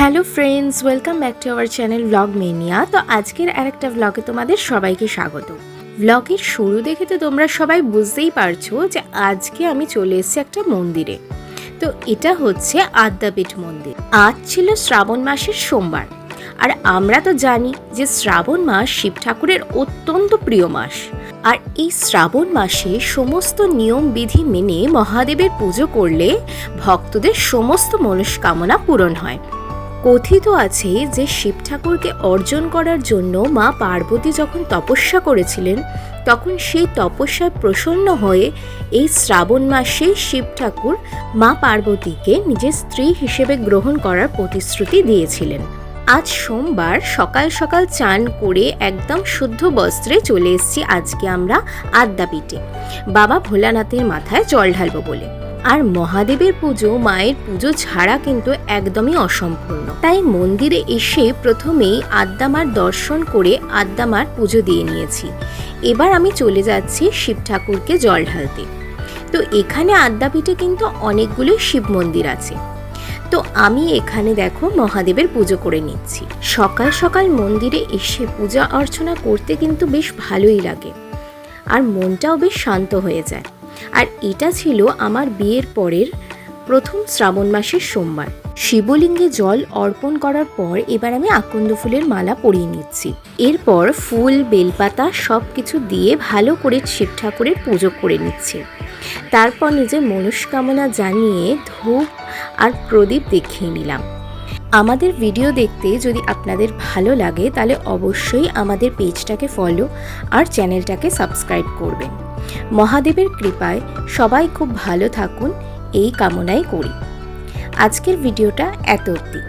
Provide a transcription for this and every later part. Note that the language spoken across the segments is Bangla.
Hello friends, welcome back to our channel blog mania. তো আজকের আরেকটা ব্লগে তোমাদের সবাইকে স্বাগত। ব্লগের শুরু দেখে তো তোমরা সবাই বুঝতেই পারছ যে আজকে আমি চলে এসেছি একটা মন্দিরে। তো এটা হচ্ছে আদ্যাপীঠ মন্দির। আজ ছিল শ্রাবণ মাসের সোমবার। আর আমরা তো জানি যে শ্রাবণ মাস শিব ঠাকুরের অত্যন্ত প্রিয় মাস। আর এই শ্রাবণ মাসে সমস্ত নিয়ম বিধি মেনে মহাদেবের পুজো করলে ভক্তদের সমস্ত মনস্কামনা পূরণ হয়। কথিত আছে যে শিব ঠাকুরকে অর্জন করার জন্য মা পার্বতী যখন তপস্যা করেছিলেন, তখন সেই তপস্যায় প্রসন্ন হয়ে এই শ্রাবণ মাসে শিব ঠাকুর মা পার্বতীকে নিজের স্ত্রী হিসেবে গ্রহণ করার প্রতিশ্রুতি দিয়েছিলেন। আজ সোমবার সকাল সকাল চান করে একদম শুদ্ধ বস্ত্রে চলে এসেছি আজকে আমরা আদ্যাপীঠে। বাবা ভোলানাথের মাথায় জল ঢালবো বলে। আর মহাদেবের পুজো, মায়ের পুজো ছাড়া কিন্তু একদমই অসম্পূর্ণ। তাই মন্দিরে এসে প্রথমেই আদ্যামার দর্শন করে আদ্যামার পুজো দিয়ে নিয়েছি। এবার আমি চলে যাচ্ছি শিব ঠাকুরকে জল ঢালতে। তো এখানে আদ্যাপীঠে কিন্তু অনেকগুলো শিব মন্দির আছে। তো আমি এখানে দেখো মহাদেবের পুজো করে নিচ্ছি। সকাল সকাল মন্দিরে এসে পূজা অর্চনা করতে কিন্তু বেশ ভালোই লাগে। আর মনটাও বেশ শান্ত হয়ে যায়। আর এটা ছিল আমার বিয়ের পরের প্রথম শ্রাবণ মাসের সোমবার। শিবলিঙ্গে জল অর্পণ করার পর এবার আমি আকন্দ ফুলের মালা পরিয়ে নিচ্ছি। এরপর ফুল, বেলপাতা সব কিছু দিয়ে ভালো করে শিব ঠাকুরের পুজো করে নিচ্ছি। তারপর নিজের মনস্কামনা জানিয়ে ধূপ আর প্রদীপ দেখিয়ে নিলাম। আমাদের ভিডিও দেখতে যদি আপনাদের ভালো লাগে তাহলে অবশ্যই আমাদের পেজটাকে ফলো আর চ্যানেলটাকে সাবস্ক্রাইব করবেন। মহাদেবের কৃপায় সবাই খুব ভালো থাকুন, এই কামনাই করি। আজকের ভিডিওটা এত অবধি।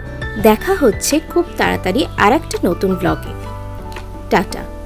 দেখা হচ্ছে খুব তাড়াতাড়ি আর একটা নতুন ব্লগে টাটা।